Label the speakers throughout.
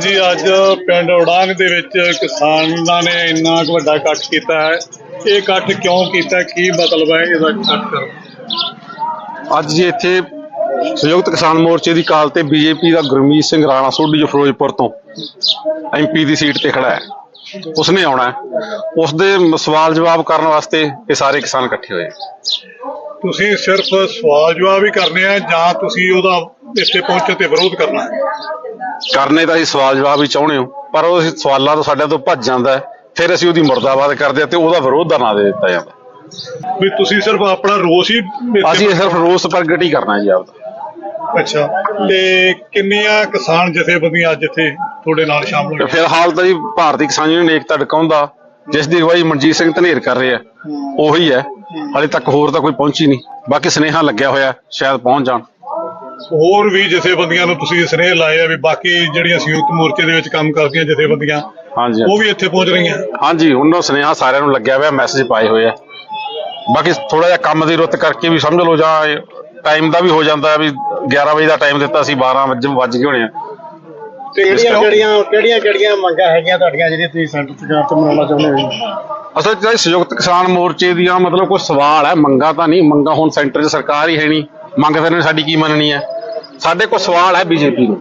Speaker 1: ਜੀ
Speaker 2: ਪ੍ਰਧਾਨ ਜੀ ਅੱਜ ਪਿੰਡ ਉਡਾਂਗ ਦੇ ਵਿੱਚ ਕਿਸਾਨਾਂ ਨੇ ਇੰਨਾ ਕੁ ਵੱਡਾ ਇਕੱਠ ਕੀਤਾ ਹੈ। ਇਹ ਇਕੱਠ ਕਿਉਂ ਕੀਤਾ? ਕੀ ਮਤਲਬ ਹੈ ਇਹਦਾ ਇਕੱਠ ਕਰਨ?
Speaker 1: ਅੱਜ ਜੀ ਇੱਥੇ ਸੰਯੁਕਤ ਕਿਸਾਨ ਮੋਰਚੇ ਦੀ ਕਾਲ ਤੇ ਬੀਜੇਪੀ ਦਾ ਗੁਰਮੀਤ ਸਿੰਘ ਰਾਣਾ ਸੋਢੀ ਜੋ ਫਿਰੋਜ਼ਪੁਰ ਤੋਂ ਐਮਪੀ ਦੀ ਸੀਟ ਤੇ ਖੜਾ ਹੈ। ਉਸਨੇ ਆਉਣਾ ਹੈ। ਉਸ ਦੇ ਸਵਾਲ ਜਵਾਬ ਕਰਨ ਵਾਸਤੇ ਇਹ ਸਾਰੇ ਕਿਸਾਨ ਇਕੱਠੇ ਹੋਏ
Speaker 2: ਤੁਸੀਂ ਸਿਰਫ ਸਵਾਲ ਜਵਾਬ ਹੀ ਕਰਨੇ ਆ ਜਾਂ ਤੁਸੀਂ ਉਹਦਾ ਇੱਥੇ ਪਹੁੰਚੇ ਤੇ ਵਿਰੋਧ ਕਰਨਾ ਹੈ?
Speaker 1: ਕਰਨੇ ਤਾਂ ਅਸੀਂ ਸਵਾਲ ਜਵਾਬ ਹੀ ਚਾਹੁੰਦੇ ਹੋ ਪਰ ਉਹ ਸਵਾਲਾਂ ਤੋਂ ਸਾਡੇ ਤੋਂ ਭੱਜ ਜਾਂਦਾ ਫਿਰ ਅਸੀਂ ਉਹਦੀ ਮੁਰਦਾਬਾਦ ਕਰਦੇ ਤੇ ਉਹਦਾ ਵਿਰੋਧ ਦਾ ਨਾਂ ਦੇ ਦਿੱਤਾ ਜਾਂਦਾ
Speaker 2: ਵੀ ਤੁਸੀਂ ਸਿਰਫ ਆਪਣਾ ਰੋਸ ਹੀ
Speaker 1: ਅਸੀਂ ਸਿਰਫ ਰੋਸ ਪ੍ਰਗਟ ਹੀ ਕਰਨਾ ਜੀ ਆਪਦਾ।
Speaker 2: ਅੱਛਾ ਤੇ ਕਿੰਨੀਆਂ ਕਿਸਾਨ ਜਥੇਬੰਦੀਆਂ ਅੱਜ ਇੱਥੇ ਤੁਹਾਡੇ ਨਾਲ ਸ਼ਾਮਲ ਹੋਈਆਂ?
Speaker 1: ਫਿਲਹਾਲ ਤਾਂ ਜੀ ਭਾਰਤੀ ਕਿਸਾਨ ਯੂਨੀਅਨ ਏਕਤਾ ਡਕਾਉਂਦਾ ਜਿਸ ਦੀ ਅਗਵਾਈ ਮਨਜੀਤ ਸਿੰਘ ਧਨੇਰ ਕਰ ਰਹੇ ਉਹੀ ਹੈ। ਹਾਲੇ ਤੱਕ ਹੋਰ ਤਾਂ ਕੋਈ ਪਹੁੰਚੀ ਨਹੀਂ ਬਾਕੀ ਸਨੇਹਾ ਲੱਗਿਆ ਹੋਇਆ ਸ਼ਾਇਦ ਪਹੁੰਚ ਜਾਣ।
Speaker 2: ਹੋਰ ਵੀ ਜਥੇਬੰਦੀਆਂ ਨੂੰ ਤੁਸੀਂ ਸਨੇਹ ਲਾਏ ਆ ਵੀ ਬਾਕੀ ਜਿਹੜੀਆਂ ਸੰਯੁਕਤ ਮੋਰਚੇ ਦੇ ਵਿੱਚ ਕੰਮ ਕਰਦੀਆਂ ਜਥੇਬੰਦੀਆਂ
Speaker 1: ਹਾਂਜੀ
Speaker 2: ਉਹ ਵੀ ਇੱਥੇ ਪਹੁੰਚ ਰਹੀਆਂ।
Speaker 1: ਹਾਂਜੀ ਉਹਨਾਂ ਸਨੇਹਾ ਸਾਰਿਆਂ ਨੂੰ ਲੱਗਿਆ ਹੋਇਆ ਮੈਸੇਜ ਪਾਏ ਹੋਏ ਆ। ਬਾਕੀ ਥੋੜਾ ਜਿਹਾ ਕੰਮ ਦੀ ਰੁੱਤ ਕਰਕੇ ਵੀ ਸਮਝ ਲਓ ਜਾਂ ਟਾਈਮ ਦਾ ਵੀ ਹੋ ਜਾਂਦਾ ਵੀ 11 ਵਜੇ ਦਾ ਟਾਈਮ ਦਿੱਤਾ ਸੀ 12 ਵਜੇ ਵੱਜ ਗਏ ਹੋਣੇ ਆ।
Speaker 2: ਤੇ
Speaker 3: ਕਿਹੜੀਆਂ ਕਿਹੜੀਆਂ ਕਿਹੜੀਆਂ ਕਿਹੜੀਆਂ ਮੰਗਾਂ ਹੈਗੀਆਂ ਤੁਹਾਡੀਆਂ ਜਿਹੜੀਆਂ ਤੁਸੀਂ ਸੈਂਟਰ ਸਰਕਾਰ ਤੋਂ ਮਨਾਉਣਾ ਚਾਹੁੰਦੇ ਹੋ
Speaker 1: ਅਸਲ 'ਚ ਸੰਯੁਕਤ ਕਿਸਾਨ ਮੋਰਚੇ ਦੀਆਂ ਮਤਲਬ ਕੋਈ ਸਵਾਲ ਹੈ ਮੰਗਾ ਤਾਂ ਨਹੀਂ ਮੰਗਾ ਹੁਣ ਸੈਂਟਰ 'ਚ ਸਰਕਾਰ ਹੀ ਹੈ ਨਹੀਂ। ਮੰਗ ਫਿਰ ਇਹਨੇ ਸਾਡੀ ਕੀ ਮੰਨਣੀ ਹੈ? ਸਾਡੇ ਕੋਲ ਸਵਾਲ ਹੈ ਬੀਜੇਪੀ ਨੂੰ।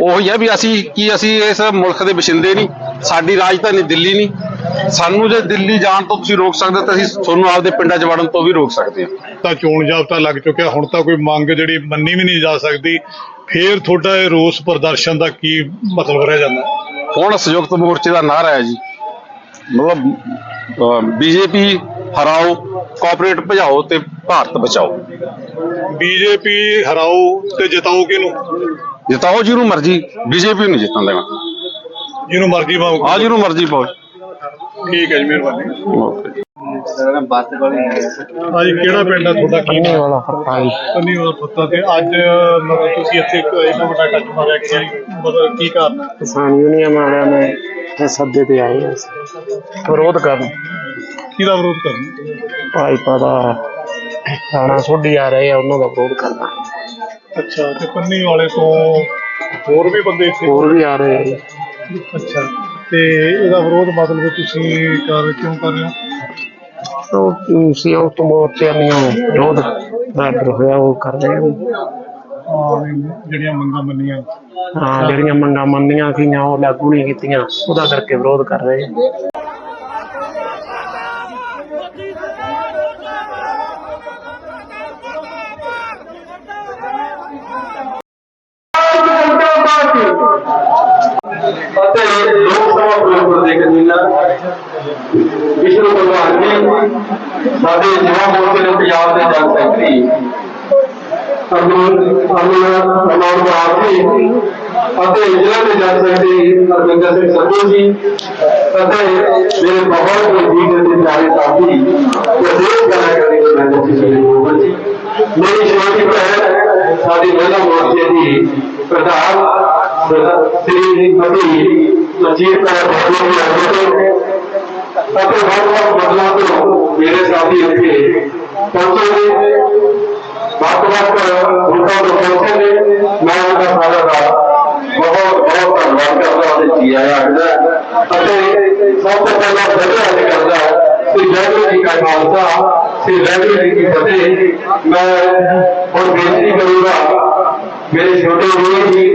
Speaker 1: ਉਹੀ ਹੈ ਵੀ ਅਸੀਂ ਕੀ ਅਸੀਂ ਇਸ ਮੁਲਕ ਦੇ ਵਸਿੰਦੇ ਨਹੀਂ ਸਾਡੀ ਰਾਜਧਾਨੀ ਦਿੱਲੀ ਨਹੀਂ। ਸਾਨੂੰ ਜੇ ਦਿੱਲੀ ਜਾਣ ਤੋਂ ਤੁਸੀਂ ਰੋਕ ਸਕਦੇ ਤਾਂ ਅਸੀਂ ਤੁਹਾਨੂੰ ਆਪਦੇ ਪਿੰਡਾਂ 'ਚ ਵੜਨ ਤੋਂ ਵੀ ਰੋਕ ਸਕਦੇ ਹਾਂ।
Speaker 2: ਤਾਂ ਚੋਣ ਜਾਬਤਾ ਲੱਗ ਚੁੱਕਿਆ ਹੁਣ ਤਾਂ ਕੋਈ ਮੰਗ ਜਿਹੜੀ ਮੰਨੀ ਵੀ ਨਹੀਂ ਜਾ ਸਕਦੀ। ਫੇਰ ਤੁਹਾਡਾ ਇਹ ਰੋਸ ਪ੍ਰਦਰਸ਼ਨ ਦਾ ਕੀ ਮਤਲਬ ਰਹਿ ਜਾਂਦਾ?
Speaker 1: ਹੁਣ ਸੰਯੁਕਤ ਮੋਰਚੇ ਦਾ ਨਾਰਾ ਹੈ ਜੀ? ਮਤਲਬ ਬੀਜੇਪੀ ਹਰਾਓ ਕੋਆਪਰੇਟ ਭਜਾਓ ਤੇ ਭਾਰਤ ਬਚਾਓ।
Speaker 2: ਬੀਜੇਪੀ ਹਰਾਓ ਤੇ ਜਿਤਾਓ ਕਿਹਨੂੰ?
Speaker 1: ਜਿਤਾਓ ਜਿਹਨੂੰ ਮਰਜ਼ੀ ਬੀਜੇਪੀ ਨੂੰ ਜਿੱਤਣ ਦੇਣਾ
Speaker 2: ਜਿਹਨੂੰ ਮਰਜ਼ੀ ਪਾਓ।
Speaker 1: ਆ ਜਿਹਨੂੰ ਮਰਜ਼ੀ ਪਾਓ।
Speaker 2: ਠੀਕ ਹੈ ਜੀ ਮਿਹਰਬਾਨੀ।
Speaker 1: ਓਕੇ
Speaker 2: ਹਾਂਜੀ ਕਿਹੜਾ ਪਿੰਡ ਹੈ ਤੁਹਾਡਾ? ਕੀ ਨਾਮ?
Speaker 3: ਵਾਲਾ ਫਰਕਾ ਜੀ
Speaker 2: ਪੰਨੀ ਵਾਲਾ ਪੱਤਾ ਤੇ ਅੱਜ ਮਤਲਬ ਤੁਸੀਂ ਇੱਥੇ ਇੱਕ ਇੰਨਾ ਵੱਡਾ ਟੱਚ ਮਾਰਿਆ ਕਿ ਮਤਲਬ ਕੀ ਕਾਰਨ? ਹੈ?
Speaker 3: ਕਿਸਾਨ ਯੂਨੀਅਨ ਵਾਲਿਆਂ ਨੇ ਸੱਦੇ ਤੇ ਆਏ ਆ। ਵਿਰੋਧ ਕਰਨ।
Speaker 2: ਕਿਹਦਾ ਵਿਰੋਧ ਕਰਨਾ।
Speaker 3: ਭਾਜਪਾ ਦਾ ਰਾਣਾ ਸੋਢੀ ਆ ਰਹੇ ਆ ਉਹਨਾਂ ਦਾ ਵਿਰੋਧ ਕਰਨਾ।
Speaker 2: ਅੱਛਾ ਤੇ ਪੰਨੀ ਵਾਲੇ ਤੋਂ ਹੋਰ ਵੀ ਬੰਦੇ ਇੱਥੇ
Speaker 3: ਹੋਰ ਵੀ ਆ ਰਹੇ ਆ ਜੀ।
Speaker 2: ਅੱਛਾ ਤੇ ਇਹਦਾ ਵਿਰੋਧ ਮਤਲਬ ਤੁਸੀਂ ਕਰ ਕਿਉਂ ਕਰ ਰਹੇ ਹੋ?
Speaker 3: ਉਹ ਸੀ ਉਹ ਤੋਂ ਮੋਰਚੇ ਨਹੀਂ ਵਿਰੋਧ ਬਾਰਡਰ ਹੋਇਆ ਉਹ ਕਰ ਰਹੇ ਆ
Speaker 2: ਵੀ ਜਿਹੜੀਆਂ ਮੰਗਾਂ ਮੰਨੀਆਂ।
Speaker 3: ਹਾਂ ਜਿਹੜੀਆਂ ਮੰਗਾਂ ਮੰਨੀਆਂ ਸੀਗੀਆਂ ਉਹ ਲਾਗੂ ਨਹੀਂ ਕੀਤੀਆਂ ਉਹਦਾ ਕਰਕੇ ਵਿਰੋਧ ਕਰ ਰਹੇ ਆ।
Speaker 4: ਲੋਕ ਸਭਾ ਫਿਰੋਜ਼ਪੁਰ ਦੇ ਕਨਵੀਨਰ ਵਿਸ਼ਨੂੰ ਭਗਵਾਨ ਜੀ ਸਾਡੇ ਯੁਵਾ ਮੋਰਚੇ ਦੇ ਪੰਜਾਬ ਦੇ ਜਨ ਸੈਕਟਰੀ ਅਰਜੁਨ ਅਰਜੁਨ ਅਮਨ ਬਾਬ ਜੀ ਅਤੇ ਜ਼ਿਲ੍ਹਾ ਦੇ ਜਨ ਸੈਕਟਰੀ ਅਰਵਿੰਦਰ ਸਿੰਘ ਸੰਧੂ ਜੀ ਅਤੇ ਮੇਰੇ ਬਹੁਤ ਵਜ਼ੀਰ ਦੇ ਪਿਆਰੇ ਸਾਥੀ ਵਿਸ਼ੇਸ਼ ਗੱਲਾਂ ਕਰਨੀ ਦੇ ਮੈਂ ਜੀ ਮੇਰੇ ਗੋਬਰ ਜੀ ਮੇਰੀ ਛੋਟੀ ਭੈਣ ਸਾਡੀ ਮਹਿਲਾ ਮੋਰਚੇ ਦੀ ਪ੍ਰਧਾਨ ਸ੍ਰੀ ਮਤੀ ਮਜੀਦ ਕੌਰ ਬਾਬੂ ਜੀ ਆਏ ਅਤੇ ਬਹੁਤ ਬਹੁਤ ਬਦਲਾਅ ਤੋਂ ਮੇਰੇ ਸਾਥੀ ਇੱਥੇ ਪਹੁੰਚੇ ਨੇ ਵੱਖ ਵੱਖ ਰੂਪਾਂ ਤੋਂ ਪਹੁੰਚੇ ਨੇ ਮੈਂ ਉਹਦਾ ਸਾਰਾ ਦਾ ਬਹੁਤ ਬਹੁਤ ਧੰਨਵਾਦ ਕਰਦਾ ਅਤੇ ਜੀ ਆਇਆਂ ਆਖਦਾ ਅਤੇ ਸਭ ਤੋਂ ਪਹਿਲਾਂ ਵਧੀਆ ਅੱਜ ਕਰਦਾ ਸ੍ਰੀ ਵਾਹਿਗੁਰੂ ਜੀ ਕਾ ਖਾਲਸਾ ਸ੍ਰੀ ਵਾਹਿਗੁਰੂ ਜੀ ਕੀ ਫਤਿਹ ਮੈਂ ਹੁਣ ਬੇਨਤੀ ਕਰੂੰਗਾ ਮੇਰੇ ਛੋਟੇ ਵੀਰ ਜੀ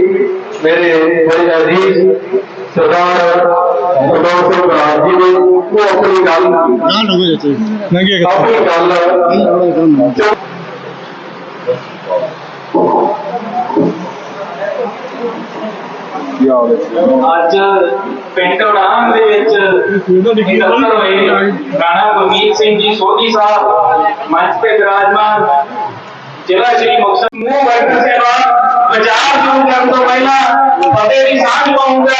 Speaker 4: ਮੇਰੇ ਬੜੇ ਅਜ਼ੀਜ਼ ਸਰਦਾਰ ਸਰਦਾਰ ਸਿੰਘ ਬਰਾੜ ਜੀ ਨੇ ਉਹ ਆਪਣੀ ਗੱਲ
Speaker 2: ਨੰਗੇ
Speaker 4: ਆਪਣੀ ਗੱਲ
Speaker 5: ਅੱਜ ਪਿੰਡ ਉਡਾਂਗ ਦੇ ਵਿੱਚ ਇਕੱਤਰ ਹੋਏ ਰਾਣਾ ਗੁਰਮੀਤ ਸਿੰਘ ਜੀ ਸੋਢੀ ਸਾਹਿਬ ਮੰਚ ਤੇ ਵਿਰਾਜਮਾਨ ਜ਼ਿਲ੍ਹਾ ਸ਼੍ਰੀ ਮੁਕਤਸਰ। ਨੂੰ ਵਰਕਰ ਸੇਵਾ ਵਿਚਾਰ ਸ਼ੁਰੂ ਕਰਨ ਤੋਂ ਪਹਿਲਾਂ ਫਤਿਹ ਦੀ ਸਾਂਝ ਪਾਉਂਗਾ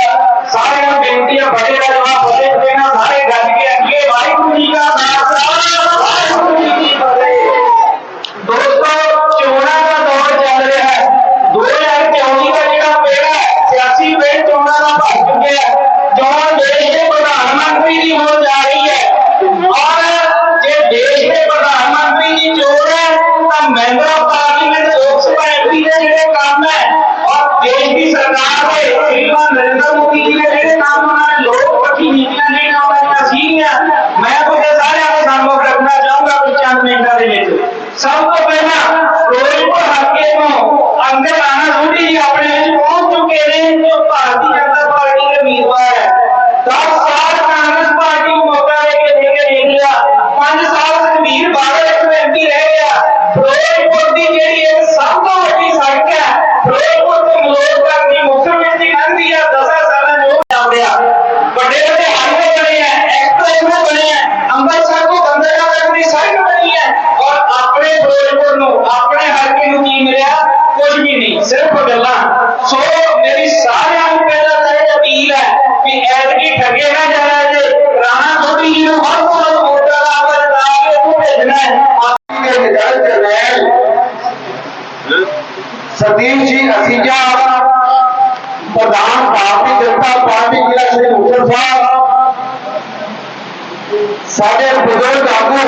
Speaker 6: ਸਾਡੇ ਬਜ਼ੁਰਗ ਆਗੂ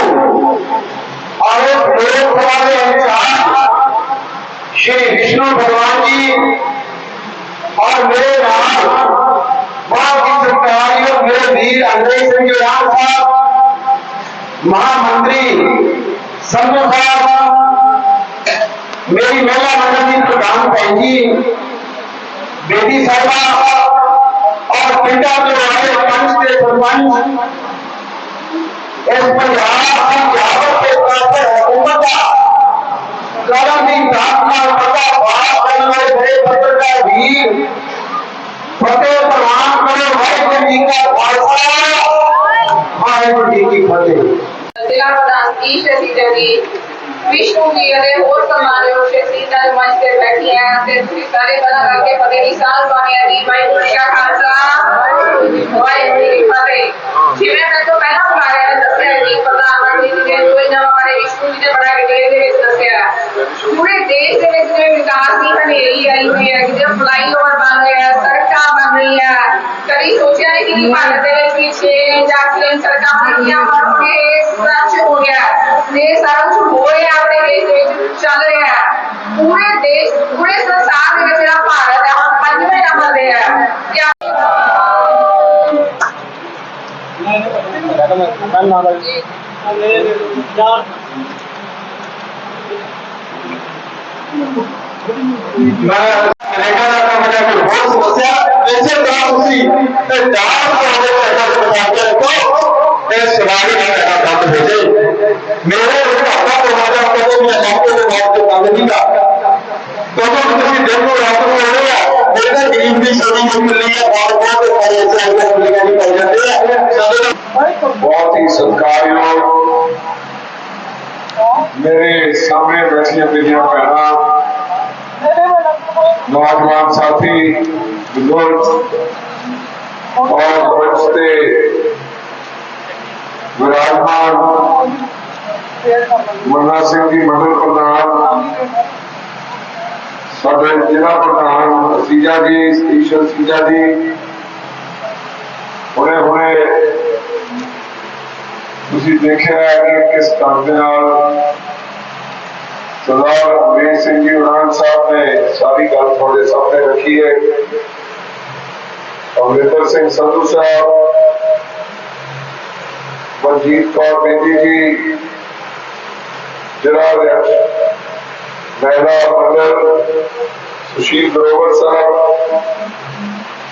Speaker 6: ਔਰ ਲੋਕ ਸਭਾ ਦੇ ਇੰਚਾਰਜ ਸ਼੍ਰੀ ਵਿਸ਼ਨੂੰ ਭਗਵਾਨ ਜੀ और मेरे नाम बहुत ही सत्कारयोग मेरे वीर अंग्रेज सिंह राम साहब महामंत्री संधू साहब मेरी महिला मंडल की प्रधान बहन जी बेटी साहबा और पिंडा के वाले पंच के सरपंच ਇਸ ਪੰਜਾਬ ਦੀ ਜਾਬਤ ਦੇ ਕਾਤਰ ਹਕੂਮਤ ਦਾ ਕਰਨ ਦੀ ਦਾਤ ਨਾਲ ਪਤਾ ਬਾਤ ਕਰਨ ਵਾਲੇ ਬੜੇ ਪੱਤਰਕਾਰ ਵੀਰ ਫਤਿਹ ਪ੍ਰਵਾਨ ਕਰੋ ਵਾਹਿਗੁਰੂ ਜੀ ਕਾ ਖਾਲਸਾ ਵਾਹਿਗੁਰੂ ਜੀ ਕੀ ਫਤਿਹ।
Speaker 7: ਸਤਿਨਾਮ ਦਾਸ ਕੀ ਸ਼੍ਰੀ ਜੀ। ਵਿਸ਼ਨੂੰ ਜੀ ਅਤੇ ਹੋਰ ਸਨਮਾਨਯੋਗ ਸ਼ਖਸੀਅਤਾਂ ਦੇ ਮੰਚ ਤੇ ਬੈਠੇ ਆ ਤੇ ਤੁਸੀਂ ਸਾਰੇ ਬਣਾ ਕਰਕੇ ਫਤਿਹ ਦੀ ਸਾਂਝ ਪਾਉਣੀ ਜੀ ਵਾਹਿਗੁਰੂ ਜੀ ਕਾ ਖਾਲਸਾ, ਵਾਹਿਗੁਰੂ ਜੀ ਕੀ ਫਤਿਹ। ਜਿਵੇਂ ਮੈਂ ਤੋਂ ਪਹਿਲਾਂ ਬੁਲਾਇਆ ਦੱਸਿਆ ਜੀ ਪ੍ਰਧਾਨ ਮੰਤਰੀ ਜੀ ਨੇ ਕੋਈ ਨਵਾਂ ਬਾਰੇ ਵਿਸ਼ਨੂੰ ਜੀ ਨੇ ਬੜਾ ਡਿਟੇਲ ਦੇ ਵਿੱਚ ਦੱਸਿਆ ਪੂਰੇ ਦੇਸ਼ ਦੇ ਵਿੱਚ ਜਿਵੇਂ ਵਿਕਾਸ ਦੀ ਹਨੇਰੀ ਆਈ ਹੋਈ ਹੈ ਜਿਵੇਂ ਫਲਾਈਓਵਰ ਬਣ ਰਿਹਾ ਸੜਕਾਂ ਬਣ ਰਹੀਆਂ ਕਦੀ ਸੋਚਿਆ ਨਹੀਂ ਕਿ ਭਾਰਤ ਦੇ ਵਿੱਚ ਵੀ 6 ਜਾਂ 3 ਸੜਕਾਂ ਬਣੀਆਂ ਪਰ ਇਹ ਸੱਚ ਹੋ ਗਿਆ ਇਹ ਸਾਰਾ ਕੁਝ ਹੋ ਰਿਹਾ ਆਪਣੇ ਦੇਸ਼ ਦੇ ਵਿੱਚ ਚੱਲ ਰਿਹਾ ਹੈ ਪੂਰੇ ਦੇਸ਼ ਪੂਰੇ ਸੰਸਾਰ ਦੇ ਵਿੱਚ ਜਿਹੜਾ ਭਾਰਤ ਹੈ ਹੁਣ ਪੰਜਵੇਂ ਨੰਬਰ ਤੇ ਹੈ ਕਿਆ
Speaker 6: ਮੈਂ ਕੈਨੇਡਾ ਦਾ ਕੰਮ ਜਾਂ ਕੋਈ ਹੋਰ ਸਮੱਸਿਆ। ਇਸੇ ਤਰ੍ਹਾਂ ਤੁਸੀਂ ਤੇ ਚਾਰ ਤੁਹਾਡੇ ਪੈਸਾ ਬਚਾ ਕੇ ਰੱਖੋ, ਇਹ ਸਵਾਰੀ ਨਹੀਂ ਕਰਨਾ ਬੰਦ ਹੋ ਜਾਏ। ਮੇਰੇ ਵਿਭਾਗਾ ਪ੍ਰਵਾਦਾ ਕਦੇ ਵੀ ਹਫ਼ਤੇ ਦੇ ਬਾਅਦ ਤੇ ਬੰਦ ਨਹੀਂ ਕਰਦਾ ਜਦੋਂ ਤੁਸੀਂ ਦੇਖੋ ਰੱਬ ਨੂੰ ਹੋ ਰਿਹਾ ਮੇਰੇ ਗਰੀਬ ਦੀ ਸੋਨੀ ਨੂੰ ਮਿਲਣੀ ਹੈ ਬਹੁਤ ਬਹੁਤ ਸਾਰੇ ਐਸੇ ਐਸੇ ਮਿਲਣੀਆਂ ਨਹੀਂ ਪਾਈ ਜਾਂਦੇ ਆ ਸਾਡੇ ਬਹੁਤ ਹੀ ਸਤਿਕਾਰਯੋਗ ਮੇਰੇ ਸਾਹਮਣੇ ਬੈਠੀਆਂ ਮੇਰੀਆਂ ਭੈਣਾਂ ਨੌਜਵਾਨ ਸਾਥੀ ਬਜ਼ੁਰਗ ਔਰ ਬੱਚੇ ਵਿਰਾਜਮਾਨ ਮੁੰਨਾ ਸਿੰਘ ਜੀ ਮੰਡਲ ਪ੍ਰਧਾਨ ਸਾਡੇ ਜ਼ਿਲ੍ਹਾ ਪ੍ਰਧਾਨ ਸੀਜਾ ਜੀ ਈਸ਼ਰ ਸੀਜਾ ਜੀ ਹੁਣੇ ਹੁਣੇ ਤੁਸੀਂ ਦੇਖਿਆ ਹੈ ਕਿ ਕਿਸ ਢੰਗ ਦੇ ਨਾਲ ਸਰਦਾਰ ਅਮਰੀਕ ਸਿੰਘ ਜੀ ਉਡਾਨ ਸਾਹਿਬ ਨੇ ਸਾਰੀ ਗੱਲ ਤੁਹਾਡੇ ਸਾਹਮਣੇ ਰੱਖੀ ਹੈ ਅਮਰਿੰਦਰ ਸਿੰਘ ਸੰਧੂ ਸਾਹਿਬ ਮਨਜੀਤ ਕੌਰ ਬੇਦੀ ਜੀ ਜਿਹੜਾ ਮਹਿਲਾ ਮੰਡਲ ਸੁਸ਼ੀਲ ਗਰੋਵਰ ਸਾਹਿਬ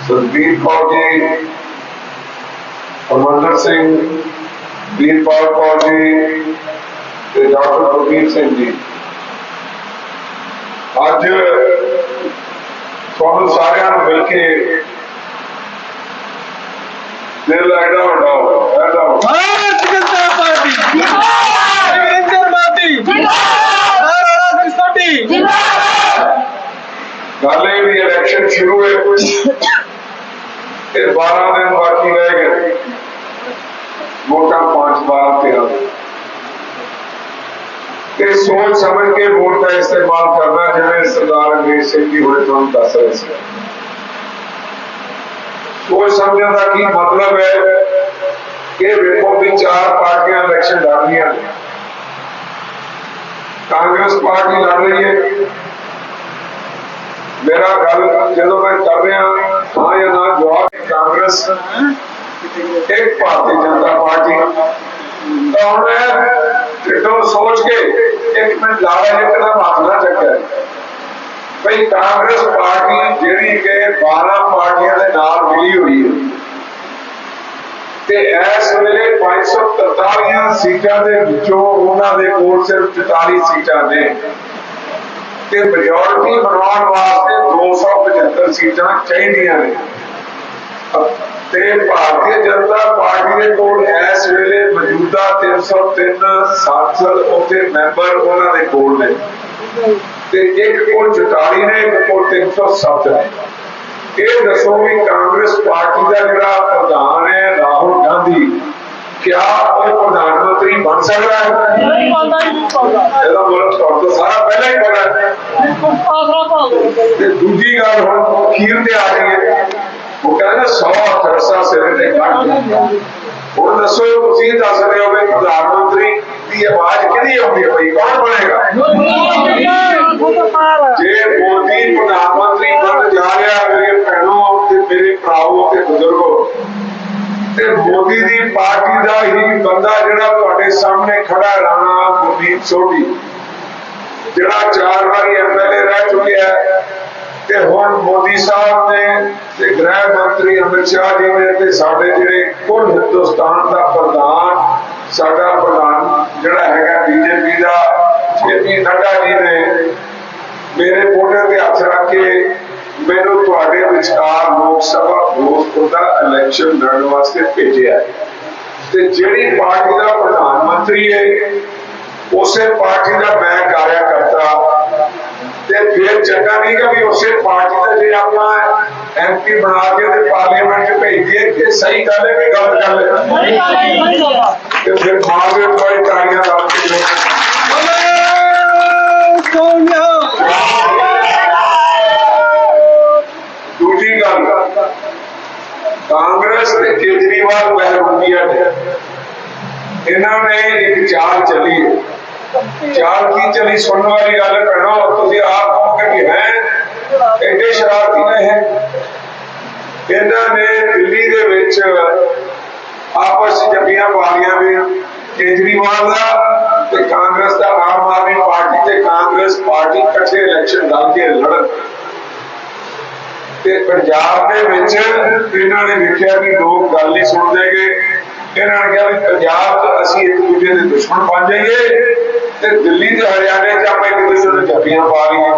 Speaker 6: ਸਰਬੀਰ ਕੌਰ ਜੀ ਅਮਰਿੰਦਰ ਸਿੰਘ ਵੀਰਪਾਲ ਕੌਰ ਜੀ ਤੇ ਡਾਕਟਰ ਗੁਰਬੀਰ ਸਿੰਘ ਜੀ। ਅੱਜ ਤੁਹਾਨੂੰ ਸਾਰਿਆਂ ਨੂੰ ਮਿਲ ਕੇ ਦਿਲ ਐਡਾ ਵੱਡਾ ਹੋ ਐਡਾ
Speaker 8: ਭਾਰਤ ਜਨਤਾ ਪਾਰਟੀ। ਜਿੰਦਾਬਾਦ! ਨਰਿੰਦਰ ਮੋਦੀ। ਜਿੰਦਾਬਾਦ! ਰਾਣਾ ਕ੍ਰਿਸ਼ਨੋਟੀ
Speaker 6: ਗੱਲ ਇਹ ਵੀ ਇਲੈਕਸ਼ਨ ਸ਼ੁਰੂ ਹੋਏ ਇਹ 12 ਦਿਨ ਬਾਕੀ ਰਹਿ ਗਏ ਵੋਟਾਂ ਪੰਜ ਬਾਰ ਤੇਰਾਂ ਤੇ ਸੋਚ ਸਮਝ ਕੇ ਵੋਟ ਦਾ ਇਸਤੇਮਾਲ ਕਰਨਾ ਜਿਵੇਂ ਸਰਦਾਰ ਅੰਗਰੇਜ਼ ਸਿੰਘ ਜੀ ਹੋਏ ਤੁਹਾਨੂੰ ਦੱਸ ਰਹੇ ਸੀ ਸੋਚ ਸਮਝਣ ਦਾ ਕੀ ਮਤਲਬ ਹੈ ਕਿ ਵੇਖੋ ਵੀ ਚਾਰ ਪਾਰਟੀਆਂ ਇਲੈਕਸ਼ਨ ਲੜ ਰਹੀਆਂ ਨੇ ਕਾਂਗਰਸ ਪਾਰਟੀ ਲੜ ਰਹੀ ਹੈ ਮੇਰਾ ਗੱਲ ਜਦੋਂ ਮੈਂ ਕਰ ਰਿਹਾ ਹਾਂ ਜਾਂ ਨਾ ਜਵਾਬ, ਕਾਂਗਰਸ ਇੱਕ ਭਾਰਤੀ ਜਨਤਾ ਪਾਰਟੀ। ਤਾਂ ਹੁਣ ਮੈਂ ਢਿੱਡੋਂ ਸੋਚ ਕੇ ਇੱਕ ਮਿੰਟ ਲਾੜਾ ਇੱਕ ਦਾ ਮਾਤਲਾ ਚੱਕਿਆ। ਭਈ ਕਾਂਗਰਸ ਪਾਰਟੀ ਜਿਹੜੀ ਕਿ 12 ਪਾਰਟੀਆਂ ਦੇ ਨਾਲ ਮਿਲੀ ਹੋਈ ਹੈ। ਤੇ ਇਸ ਵੇਲੇ 543 ਸੀਟਾਂ ਦੇ ਵਿੱਚੋਂ ਉਹਨਾਂ ਦੇ ਕੋਲ ਸਿਰਫ 44 ਸੀਟਾਂ ਨੇ। ਤੇ ਮੈਜੋਰਟੀ ਬਣਾਉਣ ਵਾਸਤੇ 275 ਸੀਟਾਂ ਚਾਹੀਦੀਆਂ ਨੇ। ਤੇ ਭਾਰਤੀ ਜਨਤਾ ਪਾਰਟੀ ਦੇ ਕੋਲ ਇਸ ਵੇਲੇ ਮੌਜੂਦਾ 303 ਸੰਸਦ ਉੱਤੇ ਮੈਂਬਰ ਉਹਨਾਂ ਦੇ ਕੋਲ ਨੇ। ਤੇ ਇੱਕ ਕੋਲ 44 ਨੇ, ਇੱਕ ਕੋਲ 307 ਨੇ। ਇਹ ਦੱਸੋ ਵੀ ਕਾਂਗਰਸ ਪਾਰਟੀ ਦਾ ਜਿਹੜਾ ਪ੍ਰਧਾਨ ਹੈ, ਰਾਹੁਲ ਗਾਂਧੀ ਕਿਆ ਉਹ ਪ੍ਰਧਾਨ ਮੰਤਰੀ ਬਣ ਸਕਦਾ ਹੈ? ਇਹਦਾ ਮਤਲਬ ਤੁਹਾਡਾ ਤਾਂ ਸਾਰਾ ਪਹਿਲਾਂ ਹੀ ਪਤਾ ਹੈ। ਤੇ ਦੂਜੀ ਗੱਲ ਹੁਣ ਅਖੀਰ ਤੇ ਆ ਰਹੀ ਹੈ। ਉਹ ਕਹਿੰਦਾ 100 ਅਰਸਾ ਸਿਰੇ ਤੇ ਕੱਢ ਹੁਣ ਦੱਸੋ ਤੁਸੀਂ ਦੱਸ ਰਹੇ ਹੋ ਵੀ ਪ੍ਰਧਾਨ ਮੰਤਰੀ ਦੀ ਆਵਾਜ਼ ਕਿਹਦੀ ਆਉਂਦੀ ਹੈ ਭਈ ਕੌਣ ਬਣੇਗਾ? ਜੇ ਮੋਦੀ ਪ੍ਰਧਾਨ ਮੰਤਰੀ ਬਣ ਜਾ ਰਿਹਾ ਮੇਰੇ ਭੈਣੋ ਤੇ ਮੇਰੇ ਭਰਾਵੋ ਤੇ ਬਜ਼ੁਰਗੋ ਤੇ ਮੋਦੀ ਦੀ ਪਾਰਟੀ ਦਾ ਹੀ ਬੰਦਾ ਜਿਹੜਾ ਤੁਹਾਡੇ ਸਾਹਮਣੇ ਖੜਾ ਰਾਣਾ ਗੁਰਦੀਪ ਸੋਢੀ ਜਿਹੜਾ ਚਾਰ ਵਾਰੀ ਐਮਐਲਏ ਰਹਿ ਚੁੱਕਿਆ ਤੇ ਹੁਣ ਮੋਦੀ ਸਾਹਿਬ ਨੇ ਤੇ ਗ੍ਰਹਿ ਮੰਤਰੀ ਅਮਿਤ ਸ਼ਾਹ ਜੀ ਨੇ ਤੇ ਸਾਡੇ ਜਿਹੜੇ ਕੁੱਲ ਹਿੰਦੁਸਤਾਨ ਦਾ ਪ੍ਰਧਾਨ, ਸਾਡਾ ਪ੍ਰਧਾਨ ਜਿਹੜਾ ਹੈਗਾ ਬੀਜੇਪੀ ਦਾ ਜੇਪੀ ਨੱਡਾ ਜੀ ਨੇ ਮੇਰੇ ਮੋਢੇ ਤੇ ਹੱਥ ਰੱਖ ਕੇ ਮੈਨੂੰ ਤੁਹਾਡੇ ਵਿਚਕਾਰ ਲੋਕ ਸਭਾ ਫਿਰੋਜ਼ਪੁਰ ਦਾ ਇਲੈਕਸ਼ਨ ਲੜਨ ਵਾਸਤੇ ਭੇਜਿਆ। ਤੇ ਜਿਹੜੀ ਪਾਰਟੀ ਦਾ ਪ੍ਰਧਾਨ ਮੰਤਰੀ ਹੈ ਉਸੇ ਪਾਰਟੀ ਦਾ ਮੈਂ ਕਾਰਿਆ ਕਰਤਾ ਤੇ ਫਿਰ ਚੰਗਾ ਨਹੀਂ ਕਿ ਵੀ ਉਸੇ ਪਾਰਟੀ ਦਾ ਜੇ ਆਪਾਂ ਐਮਪੀ ਬਣਾ ਕੇ ਤੇ ਪਾਰਲੀਮੈਂਟ 'ਚ ਭੇਜ ਦਈਏ ਕਿ ਸਹੀ ਗੱਲ ਹੈ ਕਿ ਗਲਤ ਗੱਲ ਹੈ? ਤੇ ਫਿਰ ਮਾਂ ਦੇ ਕੋਈ ਤਾੜੀਆਂ ਲਾ ਕੇ ਦੂਜੀ ਕਾਂਗਰਸ ਤੇ ਕੇਜਰੀਵਾਲ ਬਹਿਰੂਪੀਆ ਨੇ। ਇਹਨਾਂ ਨੇ ਇੱਕ ਚਾਲ ਚੱਲੀ। ਚਾਲ ਕੀ ਚੱਲੀ? ਸੁਣਨ ਵਾਲੀ ਗੱਲ ਕਹਿਣਾ ਤੁਸੀਂ ਆਪ ਕਹੋਗੇ ਕਿ ਹੈ। ਐਡੇ ਸ਼ਰਾਰਤੀ ਨੇ ਹੈ ਇਹਨਾਂ ਨੇ ਦਿੱਲੀ ਦੇ ਵਿੱਚ ਆਪਸ ਵਿੱਚ ਜੱਫੀਆਂ ਪਾਲੀਆਂ ਵੀ ਕੇਜਰੀਵਾਲ ਦਾ ਤੇ ਕਾਂਗਰਸ ਦਾ ਆਮ ਆਦਮੀ ਪਾਰਟੀ ਤੇ ਕਾਂਗਰਸ ਪਾਰਟੀ ਇਕੱਠੇ ਇਲੈਕਸ਼ਨ ਲੜ ਕੇ ਲੜਨ। ਤੇ ਪੰਜਾਬ ਦੇ ਵਿੱਚ ਇਹਨਾਂ ਨੇ ਵੇਖਿਆ ਕਿ ਲੋਕ ਗੱਲ ਨਹੀਂ ਸੁਣਦੇਗੇ ਇਹਨਾਂ ਨੇ ਕਿਹਾ ਵੀ ਪੰਜਾਬ 'ਚ ਅਸੀਂ ਇੱਕ ਦੂਜੇ ਦੇ ਦੁਸ਼ਮਣ ਬਣ ਜਾਈਏ ਤੇ ਦਿੱਲੀ ਤੇ ਹਰਿਆਣੇ 'ਚ ਆਪਾਂ ਇੱਕ ਦੂਜੇ ਨੂੰ ਜੱਫੀਆਂ ਪਾ ਲਈਏ।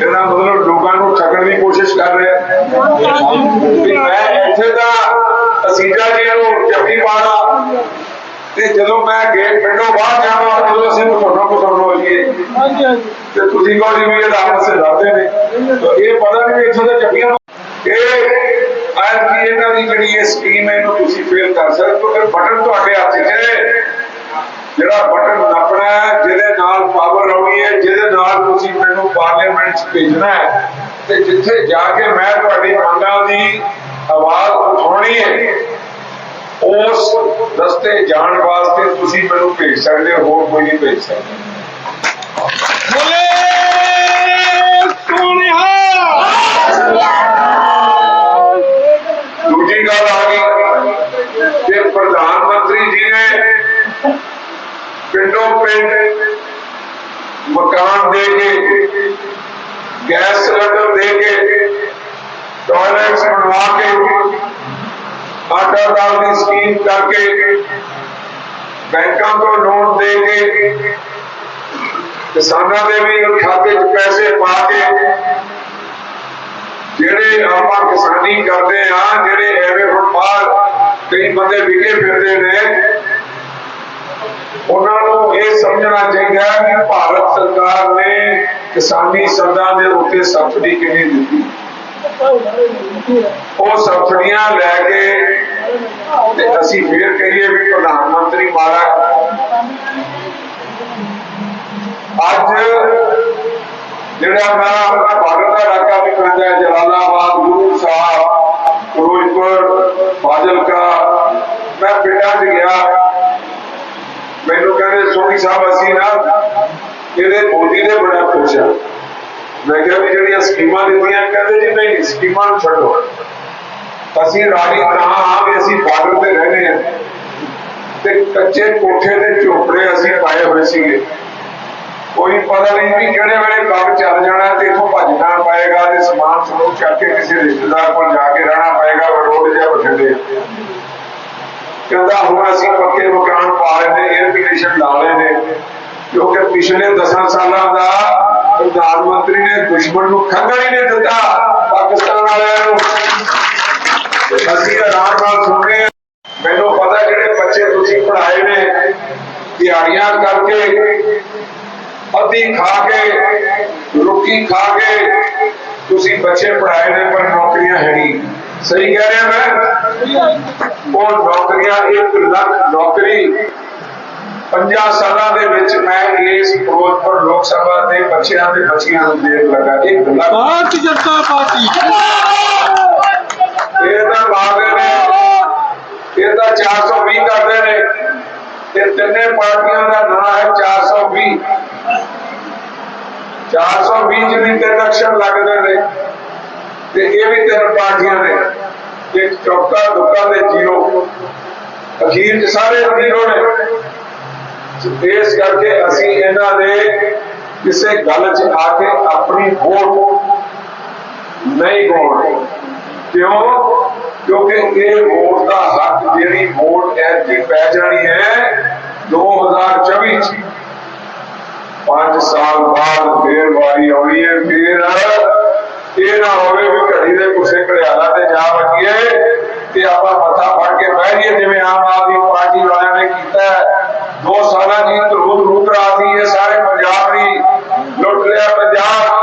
Speaker 6: ਇਹਦਾ ਮਤਲਬ ਲੋਕਾਂ ਨੂੰ ਠੱਗਣ ਦੀ ਕੋਸ਼ਿਸ਼ ਕਰ ਰਿਹਾ ਵੀ ਮੈਂ ਇੱਥੇ ਦਾ ਅਸੀਜਾ ਜੀ ਨੂੰ ਜੱਫੀ ਪਾਣਾ ਤੇ ਜਦੋਂ ਮੈਂ ਗੇਟ ਪਿੰਡੋਂ ਬਾਹਰ ਜਾਵਾਂ ਉਦੋਂ ਅਸੀਂ ਘਟੋਣਾ ਘਟੋਣਾ ਹੋਈਏ ਤੇ ਤੁਸੀਂ ਕਹੋ ਜੀ ਵੀ ਇਹ ਆਪਸ ਵਿੱਚ ਲੜਦੇ ਨੇ ਤਾਂ ਇਹ ਪਤਾ ਨਹੀਂ ਇੱਥੇ ਤਾਂ ਚੱਪੀਆਂ ਇਹ ਦੀ ਇਹਨਾਂ ਦੀ ਜਿਹੜੀ ਇਹ ਸਕੀਮ ਹੈ ਇਹਨੂੰ ਤੁਸੀਂ ਫੇਲ ਕਰ ਸਕਦੇ ਹੋ ਫਿਰ ਬਟਨ ਤੁਹਾਡੇ ਹੱਥ 'ਚ ਹੈ। ਜਿਹੜਾ ਬਟਨ ਨੱਪਣਾ ਹੈ ਜਿਹਦੇ ਨਾਲ ਪਾਵਰ ਆਉਣੀ ਹੈ ਜਿਹਦੇ ਨਾਲ ਤੁਸੀਂ ਮੈਨੂੰ ਪਾਰਲੀਮੈਂਟ 'ਚ ਭੇਜਣਾ ਹੈ। ਤੇ ਜਿੱਥੇ ਜਾ ਕੇ ਮੈਂ ਤੁਹਾਡੀ ਮੰਗਾਂ ਦੀ ਆਵਾਜ਼ ਉਠਾਉਣੀ ਹੈ ਉਸ ਰਸਤੇ ਜਾਣ ਵਾਸਤੇ ਤੁਸੀਂ ਮੈਨੂੰ ਭੇਜ ਸਕਦੇ ਹੋ, ਹੋਰ ਕੋਈ ਨਹੀਂ ਭੇਜ ਸਕਦਾ। ਦੂਜੀ ਗੱਲ ਆ ਗਈ ਕਿ ਪ੍ਰਧਾਨ ਮੰਤਰੀ ਜੀ ਨੇ ਪਿੰਡੋਂ ਪਿੰਡ ਮਕਾਨ ਦੇ ਕੇ, ਗੈਸ ਸਿਲੰਡਰ ਦੇ ਕੇ ਟਾਇਲਟਸ ਬਣਵਾ ਕੇ ਆਟਾ ਦਾਲ ਦੀ ਸਕੀਮ ਕਰਕੇ ਬੈਂਕਾਂ ਤੋਂ ਲੋਨ ਦੇ ਕੇ ਕਿਸਾਨਾਂ ਦੇ ਵੀ ਖਾਤੇ 'ਚ ਪੈਸੇ ਪਾ ਕੇ ਜਿਹੜੇ ਆਪਾਂ ਕਿਸਾਨੀ ਕਰਦੇ ਆ ਜਿਹੜੇ ਐਵੇਂ ਹੁਣ ਬਾਹਰ ਕਈ ਬੰਦੇ ਵਿਕੇ ਫਿਰਦੇ ਨੇ, ਉਹਨਾਂ ਨੂੰ ਇਹ ਸਮਝਣਾ ਚਾਹੀਦਾ ਕਿ ਭਾਰਤ ਸਰਕਾਰ ਨੇ ਕਿਸਾਨੀ ਸੰਦਾਂ ਦੇ ਉੱਤੇ ਸਬਸਿਡੀ ਕਿੰਨੀ ਦਿੱਤੀ। ਉਹ ਸਬਸਿਡੀਆਂ ਲੈ ਕੇ ਤੇ ਅਸੀਂ ਫੇਰ ਕਹੀਏ ਵੀ ਪ੍ਰਧਾਨ ਮੰਤਰੀ ਮਾਰਾ ਅੱਜ ਜਿਹੜਾ ਮੈਂ ਆਪਣਾ ਦਾ ਇਲਾਕਾ ਵੀ ਪੈਂਦਾ ਹੈ ਜਲਾਲਾਬਾਦ ਗੁਰੂ ਸਾਹਿਬ, ਫਿਰੋਜ਼ਪੁਰ ਫਾਜ਼ਿਲਕਾ ਮੈਂ ਪਿੰਡਾਂ 'ਚ ਗਿਆ। ਮੈਨੂੰ ਕਹਿੰਦੇ ਸੋਢੀ ਸਾਹਿਬ, ਅਸੀਂ ਨਾ ਇਹਦੇ ਮੋਦੀ ਦੇ ਬੜਾ ਖੁਸ਼ ਆ ਮੈਂ ਕਿਹਾ ਵੀ ਜਿਹੜੀਆਂ ਸਕੀਮਾਂ ਦਿੱਤੀਆਂ ਕਹਿੰਦੇ ਜੀ ਨਹੀਂ, ਸਕੀਮਾਂ ਨੂੰ ਛੱਡੋ। ਅਸੀਂ ਰਾਣੀ ਤਾਂ ਆ ਵੀ ਅਸੀਂ ਬਾਰਡਰ ਤੇ ਰਹਿੰਦੇ ਆ ਤੇ ਕੱਚੇ ਕੋਠੇ ਦੇ ਝੋਪੜੇ ਅਸੀਂ ਪਾਏ ਹੋਏ ਸੀਗੇ। ਕੋਈ ਪਤਾ ਨਹੀਂ ਵੀ ਕਿਹੜੇ ਵੇਲੇ ਕੰਮ ਚੱਲ ਜਾਣਾ ਤੇ ਇਥੋਂ ਭੱਜਣਾ ਪਏਗਾ ਤੇ ਸਮਾਨ ਸਮੂਹ ਚੱਕ ਕੇ ਕਿਸੇ ਰਿਸ਼ਤੇਦਾਰ ਕੋਲ ਜਾ ਕੇ ਰਹਿਣਾ ਪਏਗਾ ਰੋਡ ਜਾਂ ਬਠਿੰਡੇ। ਕਹਿੰਦਾ ਹੁਣ ਅਸੀਂ ਪੱਕੇ ਮਕਾਨ ਪਾ ਲਏ ਨੇ 에ਅਰ ਕੰਡੀਸ਼ਨ ਲਾ ਲਏ ਨੇ। ਕਿਉਂਕਿ ਪਿਛਲੇ 10 ਸਾਲਾਂ ਦਾ ਪ੍ਰਧਾਨ ਮੰਤਰੀ ਨੇ ਦੁਸ਼ਮਣ ਨੂੰ ਖੰਗਣ ਹੀ ਨਹੀਂ ਦਿੱਤਾ ਪਾਕਿਸਤਾਨ ਵਾਲਿਆਂ ਨੂੰ ਤੇ ਅਸੀਂ ਆਰਾਮ ਨਾਲ ਸੁਣ ਰਹੇ ਹਾਂ ਮੈਨੂੰ ਪਤਾ ਜਿਹੜੇ ਬੱਚੇ ਤੁਸੀਂ ਪੜ੍ਹਾਏ ਨੇ ਦਿਹਾੜੀਆਂ ਕਰਕੇ ਅੱਧੀ ਖਾ ਕੇ ਰੁੱਖੀ ਖਾ ਕੇ ਤੁਸੀਂ ਬੱਚੇ ਪੜਾਏ ਨੇ ਪਰ ਨੌਕਰੀਆਂ ਹੈ ਨਹੀਂ ਸਹੀ ਕਹਿ ਰਿਹਾ ਮੈਂ ਉਹ ਨੌਕਰੀਆਂ 1 ਲੱਖ ਨੌਕਰੀ 50 ਸਾਲਾਂ ਦੇ ਵਿੱਚ ਮੈਂ ਇਸ ਫਿਰੋਜ਼ਪੁਰ ਲੋਕ ਸਭਾ ਦੇ ਬੱਚਿਆਂ ਦੇ ਬੱਚੀਆਂ ਨੂੰ ਦੇਣ ਲੱਗਾ। 1 ਲੱਖ
Speaker 2: ਭਾਰਤੀ ਜਨਤਾ ਪਾਰਟੀ।
Speaker 6: ਇਹ ਤਾਂ ਲਾਦੇ ਨੇ। ਇਹ ਤਾਂ 420 ਕਰਦੇ ਨੇ। ਤੇ ਤਿੰਨੇ ਪਾਰਟੀਆਂ ਦਾ ਨਾਂ ਹੈ 420 420 ਚ ਵੀ ਤਿੰਨ ਅਕਸ਼ਰ ਲੱਗਦੇ ਨੇ ਤੇ ਇਹ ਵੀ ਤਿੰਨ ਪਾਰਟੀਆਂ ਨੇ। ਇੱਕ ਚੌਕਾ ਦੁੱਕਾ ਤੇ ਜ਼ੀਰੋ। ਅਖੀਰ ਚ ਸਾਰੇ ਜ਼ੀਰੋ ਨੇ। ਇਸ ਕਰਕੇ ਅਸੀਂ ਇਹਨਾਂ ਦੇ ਕਿਸੇ ਗੱਲ 'ਚ ਆ ਕੇ ਆਪਣੀ ਵੋਟ ਨਹੀਂ ਗਵਾਉਣੀ ਕਿਉਂ? ਕਿਉਂਕਿ ਇਹ ਵੋਟ ਦਾ ਹੱਕ ਜਿਹੜੀ ਵੋਟ ਐਤਕੀ ਪੈ ਜਾਣੀ ਹੈ 2024 ਚ। 5 ਸਾਲ ਬਾਅਦ ਫੇਰ ਵਾਰੀ ਆਉਣੀ ਹੈ, ਫੇਰ ਇਹ ਨਾ ਹੋਵੇ ਵੀ ਘੜੀ ਦੇ ਕੁਸੇ ਘੜਿਆਲਾ ਤੇ ਜਾ ਵਜੀਏ ਤੇ ਆਪਾਂ ਮੱਥਾ ਫੜ ਕੇ ਬਹਿ ਜਾਈਏ, ਜਿਵੇਂ ਆਮ ਆਦਮੀ ਪਾਰਟੀ ਵਾਲਿਆਂ ਨੇ ਕੀਤਾ ਹੈ। ਦੋ ਸਾਲਾਂ ਦੀ ਰੂਪ ਰਾਤੀ ਇਹ ਸਾਰੇ ਪੰਜਾਬ ਦੀ ਲੁੱਟ ਲਿਆ ਪੰਜਾਬ।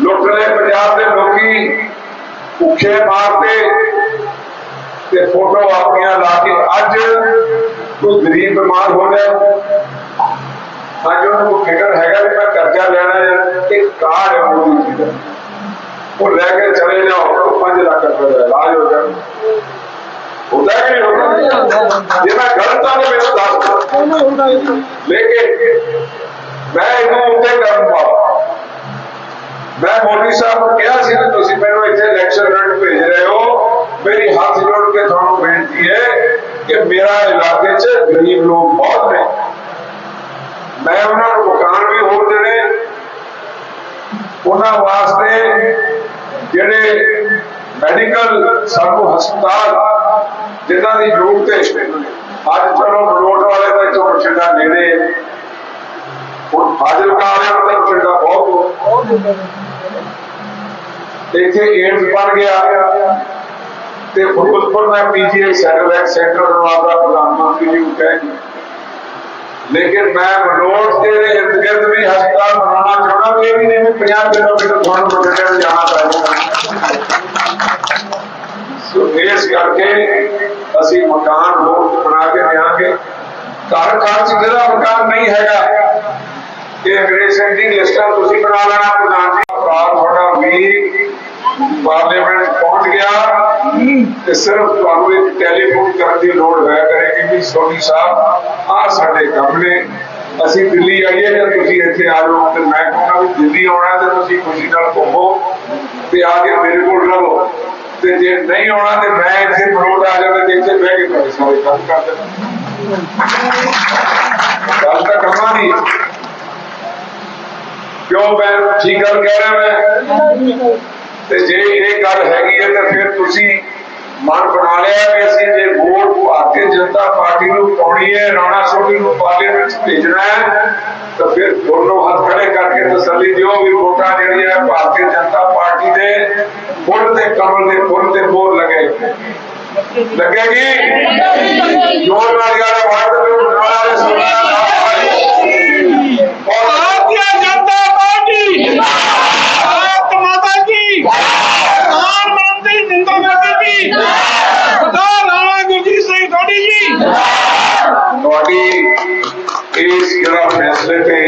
Speaker 6: ਲੁੱਟ ਲਏ ਪੰਜਾਬ ਦੇ ਲੋਕੀ ਭੁੱਖੇ ਮਾਰਦੇ ਤੇ ਫੋਟੋ ਆਪਣੀਆਂ ਲਾ ਕੇ ਅੱਜ ਕੋਈ ਗਰੀਬ ਬਿਮਾਰ ਹੋ ਗਿਆ ਅੱਜ ਉਹਨੂੰ ਕੋਈ ਫਿਕਰ ਹੈਗਾ ਵੀ ਮੈਂ ਕਰਜ਼ਾ ਲੈਣਾ ਹੈ, ਇੱਕ ਕਾਰਡ ਹੈ ਮੋਦੀ ਜੀ ਦਾ। ਉਹ ਲੈ ਕੇ ਚਲੇ ਜਾਓ 5 ਲੱਖ ਰੁਪਏ ਦਾ ਇਲਾਜ ਹੋ ਜਾਣਾ ਹੁੰਦਾ ਕਿ ਨਹੀਂ ਹੁੰਦਾ? ਜੇ ਮੈਂ ਗਲਤ ਹਾਂ ਤਾਂ ਮੈਨੂੰ ਦੱਸ ਦਿਓ। ਲੇਕਿਨ ਮੈਂ ਇਹਨੂੰ ਉੱਤੇ ਕਰੂੰਗਾ ਮੈਂ ਮੋਦੀ ਸਾਹਿਬ ਨੂੰ ਕਿਹਾ ਸੀ ਕਿ ਤੁਸੀਂ ਮੈਨੂੰ ਇੱਥੇ ਲੈਕਚਰ ਕਰਨ ਭੇਜ ਰਹੇ ਹੋ। ਮੇਰੀ ਹੱਥ ਜੋੜ ਕੇ ਤੁਹਾਨੂੰ ਬੇਨਤੀ ਹੈ ਕਿ ਮੇਰਾ ਇਲਾਕੇ 'ਚ ਗਰੀਬ ਲੋਕ ਬਹੁਤ ਨੇ। ਮੈਂ ਉਹਨਾਂ ਨੂੰ ਮਕਾਨ ਵੀ ਹੋਰ ਦੇਣੇ। ਉਹਨਾਂ ਵਾਸਤੇ ਜਿਹੜੇ ਮੈਡੀਕਲ ਸਾਨੂੰ ਹਸਪਤਾਲ ਜਿਨ੍ਹਾਂ ਦੀ ਜ਼ਰੂਰਤ ਹੈ ਅੱਜ ਚਲੋ ਮਲੋਟ ਵਾਲੇ ਤਾਂ ਇੱਥੋਂ ਬਠਿੰਡਾ ਨੇੜੇ ਹੁਣ ਫਾਜ਼ਿਲਕਾ ਵਾਲਿਆਂ ਤਾਂ ਬਠਿੰਡਾ ਬਹੁਤ। ਇੱਥੇ ਏਮਸ ਬਣ ਗਿਆ। ਤੇ ਫਿਰੋਜ਼ਪੁਰ ਦਾ ਪੀਜੀਆਈ ਸੈਟਲਾਈਟ ਸੈਂਟਰ ਬਣਵਾਉਣ ਦਾ ਪ੍ਰਧਾਨ ਮੰਤਰੀ ਜੀ ਨੂੰ ਕਹਿ ਲੇਕਿਨ ਮੈਂ ਮਲੋਟ ਦੇ ਇਰਦ ਗਿਰਦ ਵੀ ਹਸਪਤਾਲ ਬਣਾਉਣਾ ਚਾਹੁੰਦਾ ਵੀ ਇਹ ਵੀ ਨਹੀਂ ਵੀ 50 ਕਿਲੋਮੀਟਰ ਤੁਹਾਨੂੰ ਬਠਿੰਡੇ ਜਾਣਾ ਪਏਗਾ। ਸੋ ਇਸ ਕਰਕੇ ਅਸੀਂ ਮਕਾਨ ਲੋਕ ਬਣਾ ਕੇ ਦੇਵਾਂਗੇ ਘਰ ਘਰ ਚ ਜਿਹੜਾ ਮਕਾਨ ਨਹੀਂ ਹੈਗਾ, ਇਹ ਅੰਗਰੇਜ਼ ਸਿੰਘ ਦੀ ਲਿਸਟਾਂ ਤੁਸੀਂ ਬਣਾ ਲੈਣਾ, ਪ੍ਰਧਾਨ ਜੀ। ਕਾਰ ਤੁਹਾਡਾ ਵੀ ਪਾਰਲੀਮੈਂਟ ਪਹੁੰਚ ਗਿਆ ਤੇ ਸਿਰਫ ਤੁਹਾਨੂੰ ਇੱਕ ਟੈਲੀਫੋਨ ਕਰਨ ਦੀ ਲੋੜ ਹੋਇਆ ਕਰੇਗੀ ਕਿ ਸੋਨੀ ਸਾਹਿਬ, ਆਹ ਸਾਡੇ ਕੰਮ ਨੇ। ਅਸੀਂ ਦਿੱਲੀ ਆਈਏ ਜਾਂ ਤੁਸੀਂ ਇੱਥੇ ਆ ਜਾਓ ਤੇ ਮੈਂ ਕਹੂੰਗਾ ਵੀ ਦਿੱਲੀ ਆਉਣਾ ਤੇ ਤੁਸੀਂ ਖੁਸ਼ੀ ਨਾਲ ਘੁੰਮੋ ਤੇ ਆ ਕੇ ਮੇਰੇ ਕੋਲ ਰਹੋ। ਤੇ ਜੇ ਨਹੀਂ ਆਉਣਾ ਤੇ ਮੈਂ ਇੱਥੇ ਮਰੋੜ ਆ ਜਾਵੇ ਤੇ ਇੱਥੇ ਬਹਿ ਕੇ ਤੁਹਾਡੇ ਸਾਰੇ ਕੰਮ ਕਰ ਦੇਣਾ ਗੱਲ ਤਾਂ ਕੰਮਾਂ ਦੀ ਹੈ। ਕਿਉਂ ਮੈਂ ਠੀਕ ਗੱਲ ਕਹਿ ਰਿਹਾ ਮੈਂ ਤੇ ਜੇ ਇਹ ਗੱਲ ਹੈਗੀ ਹੈ ਤਾਂ ਫਿਰ ਤੁਸੀਂ ਮਨ ਬਣਾ ਲਿਆ ਵੀ ਅਸੀਂ ਜੇ ਵੋਟ ਭਾਰਤੀ ਜਨਤਾ ਪਾਰਟੀ ਨੂੰ ਪਾਉਣੀ ਹੈ ਰਾਣਾ ਸੋਢੀ ਨੂੰ ਪਾਰਲੀਮੈਂਟ ਭੇਜਣਾ ਹੈ ਤਾਂ ਫਿਰ ਦੋਨੋਂ ਹੱਥ ਖੜੇ ਕਰਕੇ ਤਸੱਲੀ ਦਿਓ ਵੀ ਵੋਟਾਂ ਜਿਹੜੀਆਂ ਭਾਰਤੀ ਜਨਤਾ ਪਾਰਟੀ ਦੇ ਫੁੱਲ ਤੇ ਕਮਲ ਦੇ ਫੁੱਲ ਤੇ ਮੋਹਰ ਲੱਗੇ। ਲੱਗੇਗੀ? ਜੋਰ ਨਾਲ ਯਾਰ ਵਾਟ ਤੇ ਬਣਾ ਰਹੇ ਸੋਨਾ
Speaker 2: ਭਾਰਤੀ ਜਨਤਾ ਪਾਰਟੀ ਭਾਰਤ ਮਾਤਾ ਕੀ ਪ੍ਰਧਾਨ ਮੰਤਰੀ ਨਰਿੰਦਰ ਮੋਦੀ ਜੀ ਸਰਦਾਰ ਰਾਣਾ ਗੁਰਜੀਤ ਸਿੰਘ ਸੋਢੀ ਜੀ
Speaker 6: ਤੁਹਾਡੀ ਇਸ ਜਿਹੜਾ ਫੈਸਲੇ ਤੇ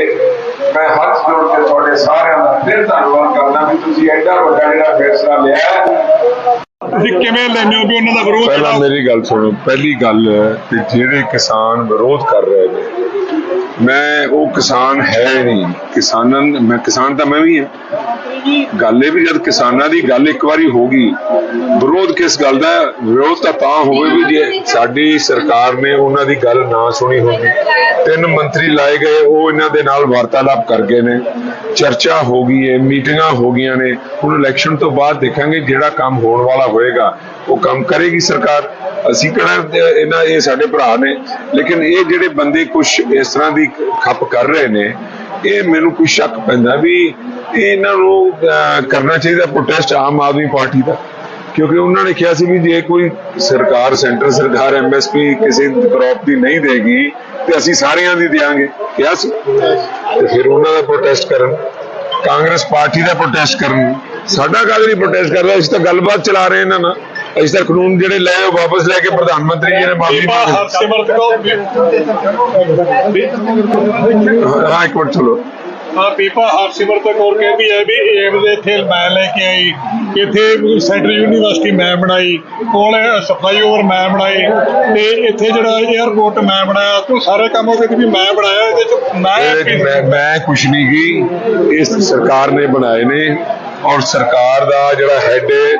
Speaker 6: ਮੈਂ ਹੱਥ ਜੋੜ ਕੇ ਤੁਹਾਡੇ ਸਾਰਿਆਂ ਦਾ ਫਿਰ ਧੰਨਵਾਦ ਕਰਦਾ ਵੀ ਤੁਸੀਂ ਐਡਾ ਵੱਡਾ ਜਿਹੜਾ ਫੈਸਲਾ ਲਿਆ
Speaker 2: ਤੁਸੀਂ ਕਿਵੇਂ ਲੈਂਦੇ ਹੋ ਵੀ ਉਹਨਾਂ ਦਾ ਵਿਰੋਧ
Speaker 9: ਪਹਿਲਾਂ ਮੇਰੀ ਗੱਲ ਸੁਣੋ ਪਹਿਲੀ ਗੱਲ ਤੇ ਜਿਹੜੇ ਕਿਸਾਨ ਵਿਰੋਧ ਕਰ ਰਹੇ ਨੇ ਮੈਂ ਉਹ ਕਿਸਾਨ ਹੈ ਨਹੀਂ। ਕਿਸਾਨਾਂ ਮੈਂ ਕਿਸਾਨ ਤਾਂ ਮੈਂ ਵੀ ਹਾਂ। ਗੱਲ ਇਹ ਵੀ ਜਦ ਕਿਸਾਨਾਂ ਦੀ ਗੱਲ ਇੱਕ ਵਾਰੀ ਹੋ ਗਈ, ਵਿਰੋਧ ਕਿਸ ਗੱਲ ਦਾ? ਵਿਰੋਧ ਤਾਂ ਤਾਂ ਹੋਵੇ ਵੀ ਜੇ ਸਾਡੀ ਸਰਕਾਰ ਨੇ ਉਹਨਾਂ ਦੀ ਗੱਲ ਨਾ ਸੁਣੀ ਹੋਵੇ। ਤਿੰਨ ਮੰਤਰੀ ਲਾਏ ਗਏ, ਉਹ ਇਹਨਾਂ ਦੇ ਨਾਲ ਵਾਰਤਾਲਾਪ ਕਰ ਗਏ ਨੇ। ਚਰਚਾ ਹੋ ਗਈ ਹੈ ਮੀਟਿੰਗਾਂ ਹੋ ਗਈਆਂ ਨੇ। ਹੁਣ ਇਲੈਕਸ਼ਨ ਤੋਂ ਬਾਅਦ ਦੇਖਾਂਗੇ ਜਿਹੜਾ ਕੰਮ ਹੋਣ ਵਾਲਾ ਹੋਏਗਾ, ਉਹ ਕੰਮ ਕਰੇਗੀ ਸਰਕਾਰ। ਅਸੀਂ ਕਿਹੜਾ, ਇਹਨਾਂ ਇਹ ਸਾਡੇ ਭਰਾ ਨੇ। ਲੇਕਿਨ ਇਹ ਜਿਹੜੇ ਬੰਦੇ ਕੁਝ ਇਸ ਤਰ੍ਹਾਂ ਦੀ ਖੱਪ ਕਰ ਰਹੇ ਨੇ, ਇਹ ਮੈਨੂੰ ਕੋਈ ਸ਼ੱਕ ਪੈਂਦਾ ਵੀ ਇਹਨਾਂ ਨੂੰ ਕਰਨਾ ਚਾਹੀਦਾ ਪ੍ਰੋਟੈਸਟ ਆਮ ਆਦਮੀ ਪਾਰਟੀ ਦਾ। ਕਿਉਂਕਿ ਉਹਨਾਂ ਨੇ ਕਿਹਾ ਸੀ ਵੀ ਜੇ ਕੋਈ ਸਰਕਾਰ, ਸੈਂਟਰ ਸਰਕਾਰ ਐਮਐਸਪੀ ਕਿਸੇ ਕ੍ਰੌਪ ਦੀ ਨਹੀਂ ਦੇਗੀ, ਤੇ ਅਸੀਂ ਸਾਰਿਆਂ ਦੀ ਦੇਾਂਗੇ ਕਿਹਾ ਸੀ। ਤੇ ਫਿਰ ਉਹਨਾਂ ਦਾ ਪ੍ਰੋਟੈਸਟ ਕਰਨ,
Speaker 6: ਕਾਂਗਰਸ ਪਾਰਟੀ ਦਾ ਪ੍ਰੋਟੈਸਟ ਕਰਨ। ਸਾਡਾ ਗੱਲ ਨਹੀਂ ਪ੍ਰੋਟੈਸਟ ਕਰਦਾ? ਅਸੀਂ ਤਾਂ ਗੱਲਬਾਤ ਚਲਾ ਰਹੇ ਇਹਨਾਂ ਨਾਲ। ਅਸੀਂ ਤਾਂ ਕਾਨੂੰਨ ਜਿਹੜੇ ਲਏ ਉਹ ਵਾਪਸ ਲੈ ਕੇ ਪ੍ਰਧਾਨ ਮੰਤਰੀ ਜੀ ਨੇ ਮਾਫੀ ਮੰਗੀ।
Speaker 2: ਹਰਸਿਮਰਤ ਕੌਰ
Speaker 6: ਹਾਂ ਇੱਕ ਮਿੰਟ ਚਲੋ।
Speaker 2: ਹਾਂ ਬੀਬਾ ਹਰਸਿਮਰਤ ਕੌਰ ਕਹਿੰਦੀ ਹੈ ਵੀ ਏਮਜ਼ ਇੱਥੇ ਮੈਂ ਲੈ ਕੇ ਆਈ। ਇੱਥੇ ਸੈਂਟਰ ਯੂਨੀਵਰਸਿਟੀ ਮੈਂ ਬਣਾਈ ਕੋਲ ਸਫ਼ਾਈ ਓਵਰ ਮੈਂ ਬਣਾਈ। ਤੇ ਇੱਥੇ ਜਿਹੜਾ 에ਅਰਪੋਰਟ ਮੈਂ ਬਣਾਇਆ ਤੂੰ ਸਾਰੇ ਕੰਮ ਉਹ ਕਹਿੰਦੀ ਵੀ ਮੈਂ ਬਣਾਇਆ ਇਹਦੇ ਚ ਮੈਂ
Speaker 6: ਮੈਂ ਕੁਛ ਨਹੀਂ ਗਈ ਇਸ ਸਰਕਾਰ ਨੇ ਬਣਾਏ ਨੇ। ਔਰ ਸਰਕਾਰ ਦਾ ਜਿਹੜਾ ਹੈੱਡ ਹੈ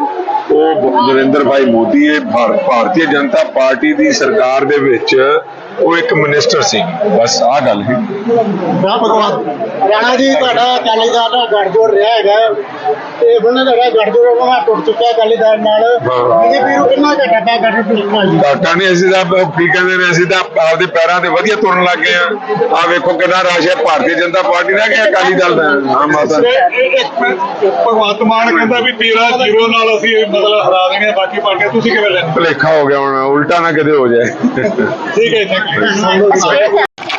Speaker 6: ਉਹ ਨਰਿੰਦਰ ਭਾਈ ਮੋਦੀ ਹੈ ਭਾਰ- ਭਾਰਤੀ ਜਨਤਾ ਪਾਰਟੀ ਦੀ ਸਰਕਾਰ ਦੇ ਵਿੱਚ ਉਹ ਇੱਕ ਮਿਨਿਸਟਰ ਸੀ। ਬਸ ਆਹ ਗੱਲ ਹੈ
Speaker 9: ਰਾਣਾ ਜੀ ਤੁਹਾਡਾ ਅਕਾਲੀ ਦਲ ਨਾਲ ਗੱਠਜੋੜ ਰਿਹਾ ਹੈਗਾ। ਤੇ ਉਹਨਾਂ ਦਾ ਗੱਠਜੋੜ ਉਹਨਾਂ ਨਾਲ ਟੁੱਟ ਚੁੱਕਿਆ ਅਕਾਲੀ ਦਲ ਨਾਲ। ਬੀਜੇਪੀ ਨੂੰ ਕਿੰਨਾ ਘਟਾ ਪਿਆ ਟੁੱਟਣਾ ਜੀ।
Speaker 6: ਘਾਟਾ ਨਹੀਂ ਅਸੀਂ ਤਾਂ ਕੀ ਕਹਿੰਦੇ ਨੇ ਅਸੀਂ ਤਾਂ ਆਪਦੇ ਪੈਰਾਂ ਤੇ ਵਧੀਆ ਤੁਰਨ ਲੱਗ ਗਏ ਆ ਆ ਵੇਖੋ ਕਿੰਨਾ ਰਸ਼ ਹੈ ਭਾਰਤੀ ਜਨਤਾ ਪਾਰਟੀ ਦਾ ਕਿ ਅਕਾਲੀ ਦਲ ਦਾ ਹਾਂ? ਮਾਤਾ।
Speaker 2: ਭਗਵੰਤ ਮਾਨ ਕਹਿੰਦਾ ਵੀ 13 ਜ਼ੀਰੋ ਨਾਲ ਅਸੀਂ ਇਹ ਮਤਲਬ ਹਰਾ ਦੇਣੇ ਬਾਕੀ ਪਾਰਟੀਆਂ ਤੁਸੀਂ ਕਿਵੇਂ ਲੈਂਦੇ
Speaker 6: ਭੁਲੇਖਾ ਹੋ ਗਿਆ ਹੁਣ ਉਲਟਾ ਨਾ ਕਦੇ ਹੋ ਜਾਏ।
Speaker 2: ਠੀਕ ਹੈ 来了